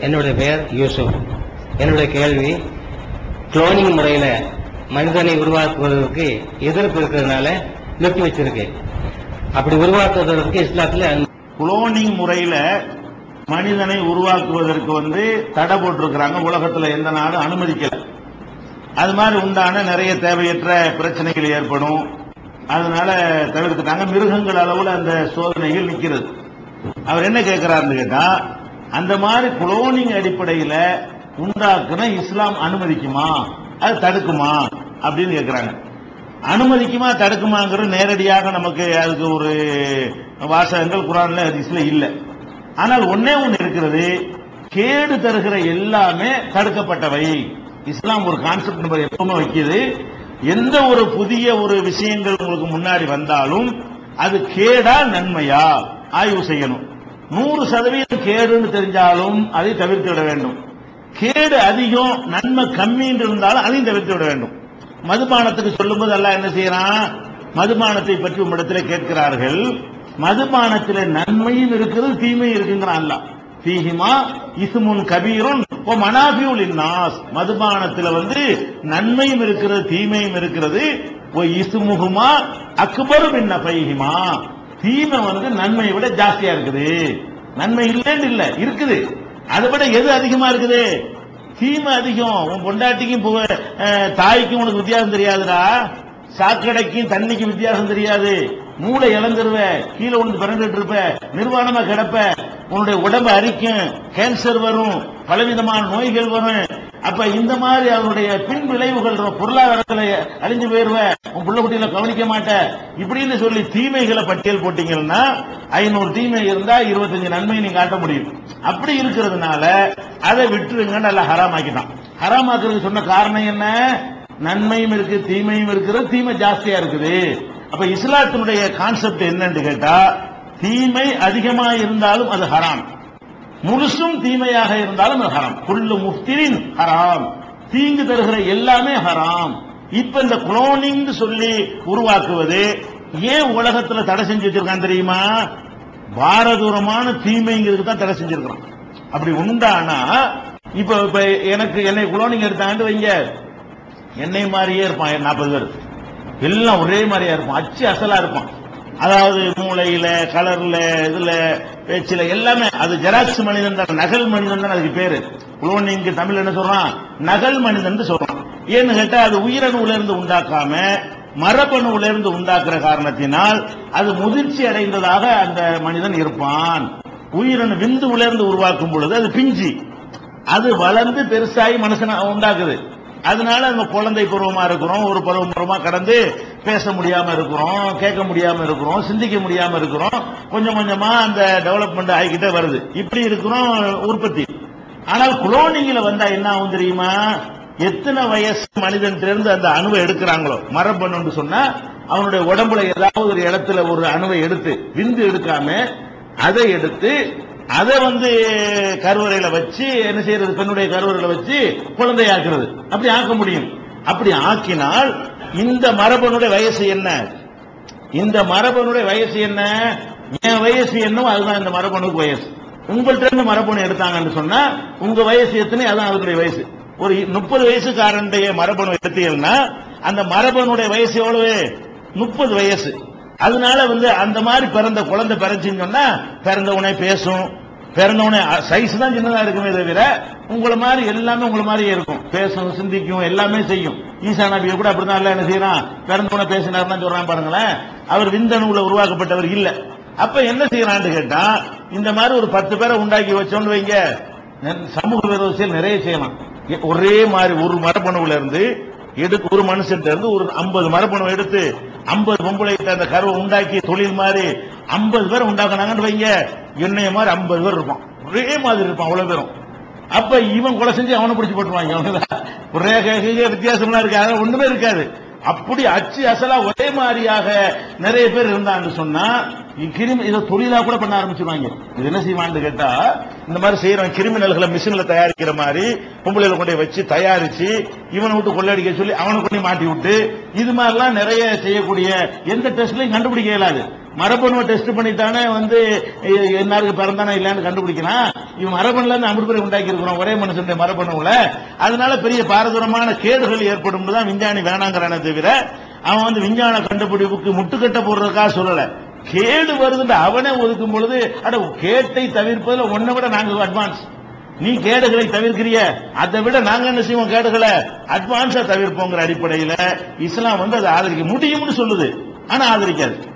என்னுடைய பெயர் யூசுப். என்னுடைய கேள்வி குளோனிங் முறையில் மனிதனை உருவாக்குவதற்கு எதிர்ப்பு இருக்கிறதுனால நிறுத்தி வச்சிருக்கு. அப்படி உருவாக்குவதற்கு இஸ்லாத்தில் குளோனிங் முறையில் மனிதனை உருவாக்குவதற்கு வந்து தடை போட்டிருக்கிறாங்க. உலகத்தில் எந்த நாடும் அனுமதிக்கல. அது மாதிரி உண்டான நிறைய தேவையற்ற பிரச்சனைகள் ஏற்படும். அதனால தவிர்த்துட்டாங்க. மிருகங்கள் அளவில் அந்த சோதனைகள் நிற்கிறது அவர் என்ன கேட்கிறாருன்னு கேட்டால் அந்த மாதிரி குளோனிங் அடிப்படையில உண்டாக்குன இஸ்லாம் அனுமதிக்குமா? அது தடுக்குமா? அப்படின்னு கேட்கிறாங்க அனுமதிக்குமா தடுக்குமாங்கிற நேரடியாக நமக்கு அதுக்கு ஒரு வாசகங்கள் குரான்ல ஹதீஸ்ல இல்லை. ஆனால் ஒன்னே ஒன்று இருக்கிறது கேடு தருகிற எல்லாமே தடுக்கப்பட்டவை. இஸ்லாம் ஒரு கான்செப்ட் நம்பர் எப்பவுமே வைக்கிது. எந்த ஒரு புதிய ஒரு விஷயங்கள் உங்களுக்கு முன்னாடி வந்தாலும் அது கேடா நன்மையா ஆய்வு செய்யணும். நூறு சதவீதம் கேடுன்னு தெரிஞ்சாலும் அதை தவிர்த்து விட வேண்டும். கேடு அதிகம் நன்மை கம்மின்னு இருந்தாலும் அதையும் தவிர்த்து விட வேண்டும். மதுபானத்துக்கு சொல்லும்போது எல்லாம் என்ன செய்யறான்? மதுபானத்தை பற்றி உம்மிடத்தில் கேட்கிறார்கள். மதுபானத்தில் நன்மையும் இருக்கிறது தீமையும் இருக்குங்கிறான் அல்லாஹ். தீஹிமா இசுமுன் கபீருன் ஓ இன்னாஸ் மதுபானத்துல வந்து நன்மையும் இருக்கிறது தீமையும் இருக்கிறது. ஓ இசுமுகுமா அக்பரும் என்ன பைஹிமா தீமை வந்து நன்மையை விட ஜாஸ்தியா இருக்குது. நன்மை இல்லைன்னு இல்ல இருக்குது. அதை விட எது அதிகமா இருக்குது? தீமை அதிகம். உன் பொண்டாட்டிக்கும் தாய்க்கும் உனக்கு வித்தியாசம் தெரியாதுடா. சாக்கடைக்கும் தண்ணிக்கும் வித்தியாசம் தெரியாது. மூளை இழந்துருவ கீழே உனக்கு பிறந்துட்டு இருப்ப நிர்வாணமா கிடப்ப உன்னுடைய உடம்பு அரிக்கும் கேன்சர் வரும் பலவிதமான நோய்கள் வரும். அப்ப இந்த மாதிரி அவனுடைய பின் விளைவுகள் பொருளாதாரத்துல அழிஞ்சு போயிருவேன் உன் பிள்ளை குட்டியில கவனிக்க மாட்டேன் இப்படின்னு சொல்லி தீமைகளை பட்டியல் போட்டீங்கன்னா ஐநூறு தீமை இருந்தா இருபத்தஞ்சு நன்மை நீங்க காட்ட முடியும். அப்படி இருக்கிறதுனால அதை விட்டுருங்க நல்லா ஹராமாக்கிட்டான். ஹராமாக்குறது சொன்ன காரணம் என்ன? நன்மையும் இருக்கு தீமையும் இருக்கிறது தீமை ஜாஸ்தியா இருக்குது. அப்ப இஸ்லாத்தினுடைய கான்செப்ட் என்னன்னு கேட்டா தீமை அதிகமா இருந்தாலும் அது ஹராம். முழுசும் தீமையாக இருந்தாலும் ஹராம். குள்ளு முஃப்திரின் ஹராம். தீங்கு தருகிற எல்லாமே ஹராம். இப்ப இந்த குளோனிங் சொல்லி உருவாக்குவது ஏன் உலகத்துல தடை செஞ்சு வச்சிருக்கான் தெரியுமா? பாரதூரமான தீமைங்கிறதுக்கு தான் தடை செஞ்சிருக்கிறான் அப்படி உண்டானா இப்ப இப்ப எனக்கு என்னை குளோனிங் எடுத்தாண்டு வைங்க. என்னை மாதிரியே இருப்பான் நாற்பது பேர். எல்லாம் ஒரே மாதிரியா இருப்பான். அச்சு அசலா இருப்பான். அதாவது மூளையில கலர்ல இதுல பேச்சுல எல்லாமே. அது ஜெராக்ஸ் மனிதன் தான் நகல் மனிதன் தான் அதுக்கு பேரு. குளோனிங்கு தமிழ் என்ன சொல்றான்? நகல் மனிதன் சொல்றான். ஏன்னு கேட்டா அது உயிரணுல இருந்து உண்டாக்காம மரபணுல இருந்து உண்டாக்குற காரணத்தினால் அது முதிர்ச்சி அடைந்ததாக அந்த மனிதன் இருப்பான். உயிரணு விந்து உலர்ந்து உருவாக்கும் பொழுது அது பிஞ்சி. அது வளர்ந்து பெருசாகி மனுஷனை உண்டாக்குது. அதனால நம்ம குழந்தை பருவமா இருக்கிறோம் ஒரு பருவம் பருவமா கடந்து பேச முடியாம இருக்கிறோம் கேட்க முடியாம இருக்கிறோம் சிந்திக்க முடியாம இருக்கிறோம். கொஞ்சம் கொஞ்சமா அந்த டெவலப்மெண்ட் ஆகிக்கிட்டே வருது. இப்படி இருக்கிறோம் உற்பத்தி. ஆனால் குளோனிங்ல வந்தா என்ன ஆகும் தெரியுமா? எத்தனை வயசு மனிதன் இருந்து அந்த அணுவை எடுக்கிறாங்களோ? மரபணுன்னு சொன்னா அவனுடைய உடம்புல ஏதாவது ஒரு இடத்துல ஒரு அணுவை எடுத்து விந்து எடுக்காம அதை எடுத்து அதை வந்து கருவறையில வச்சு என்ன செய்யறது? பெண்ணுடைய கருவறையில வச்சு குழந்தையாக்குறது. அப்படி ஆக்க முடியும். அப்படி ஆக்கினால் இந்த மரபணுடைய வயசு என்ன? இந்த மரபனுடைய வயசு என்ன? என் வயசு என்னவோ அதுதான் இந்த மரபணுக்கு வயசு. உங்கள்ட்ட இருந்து மரபணு எடுத்தாங்கன்னு சொன்னா உங்க வயசு எத்தனை? அதான் அதுடைய வயசு. ஒரு முப்பது வயசுக்காரனுடைய மரபணு எடுத்தீங்கன்னா அந்த மரபனுடைய வயசு எவ்வளவு? முப்பது வயசு. அதனால வந்து அந்த மாதிரி பிறந்த குழந்தை பிறந்துச்சுன்னு சொன்னா பிறந்த உடனே பேசும். பிறந்தவனே சைஸ் தான் சின்னதா இருக்குமே தவிர உங்களை மாதிரி எல்லாமே உங்களை மாதிரியே இருக்கும். பேசும் சிந்திக்கும் எல்லாமே செய்யும். ஈசா நபியை கூட அப்படிதான் இல்ல என்ன செய்யறான்? பிறந்த பேசினார்னு சொல்றான் பாருங்களேன். அவர் விந்தணுல உருவாக்கப்பட்டவர் இல்ல. அப்ப என்ன செய்யறான்னு கேட்டா இந்த மாதிரி ஒரு பத்து பேரை உண்டாக்கி வச்சோன்னு வைங்க. சமூக சமூக செயல் நிறைய செய்யலாம். ஒரே மாதிரி ஒரு மரபணுவுல இருந்து எடுத்து ஒரு மனுஷன் இருந்து ஒரு ஐம்பது மரபணு எடுத்து ஐம்பது பொம்பளை அந்த கருவை உண்டாக்கி தொழில் மாதிரி ஐம்பது பேர் உண்டாக்குனாங்கன்னு வைங்க. என்னைய மாதிரி ஐம்பது பேர் இருப்பான். ஒரே மாதிரி இருப்பான் அவ்வளவு பேரும். அப்ப இவன் கொலை செஞ்சு அவனை பிடிச்சி போட்டுருவாங்க அவ்வளவுதான். ஒரே வித்தியாசம்லாம் இருக்காது ஒண்ணுமே இருக்காது. அப்படி அச்சு அசலா ஒரே மாதிரியாக நிறைய பேர் இருந்தான்னு சொன்னா கிரிமி இதை தொழிலா கூட பண்ண ஆரம்பிச்சிருவாங்க. இது என்ன செய்வான்னு கேட்டா இந்த மாதிரி செய்யறவன் கிரிமினல்களை மிஷின்ல தயாரிக்கிற மாதிரி பொம்பளையில கொண்டு வச்சு தயாரிச்சு இவனை விட்டு கொள்ளடிக்க சொல்லி அவனை கொண்டு மாட்டி விட்டு இது மாதிரிலாம் நிறைய செய்யக்கூடிய எந்த டெஸ்ட்லையும் கண்டுபிடிக்க இயலாது மரபணுவை டெஸ்ட் பண்ணித்தானே வந்து எ- பிறந்தானா இல்லையான்னு கண்டுபிடிக்கலாம் இவன் மரபணுல இருந்து அமிர்தரை உண்டாக்கி இருக்கிறோம் ஒரே மனுஷனுடைய மரபணுவில். அதனால பெரிய பாரதூரமான கேடுகள் ஏற்படும் தான் விஞ்ஞானி வேணாங்கிறானே தவிர அவன் வந்து விஞ்ஞான கண்டுபிடிப்புக்கு முட்டுக்கட்டை போடுறதுக்காக சொல்லல. கேடு வருதுன்ற அவனே ஒதுக்கும் பொழுது அட கேட்டை தவிர்ப்பதில் ஒன்னை விட நாங்கள் அட்வான்ஸ் நீ கேடுகளை தவிர்க்கிறிய? அதை விட நாங்க என்ன செய்வோம் கேடுகளை? அட்வான்ஸா தவிர்ப்போங்கிற அடிப்படையில இஸ்லாம் வந்து அதை ஆதரிக்க முடியும்னு சொல்லுது. ஆனா ஆதரிக்காது.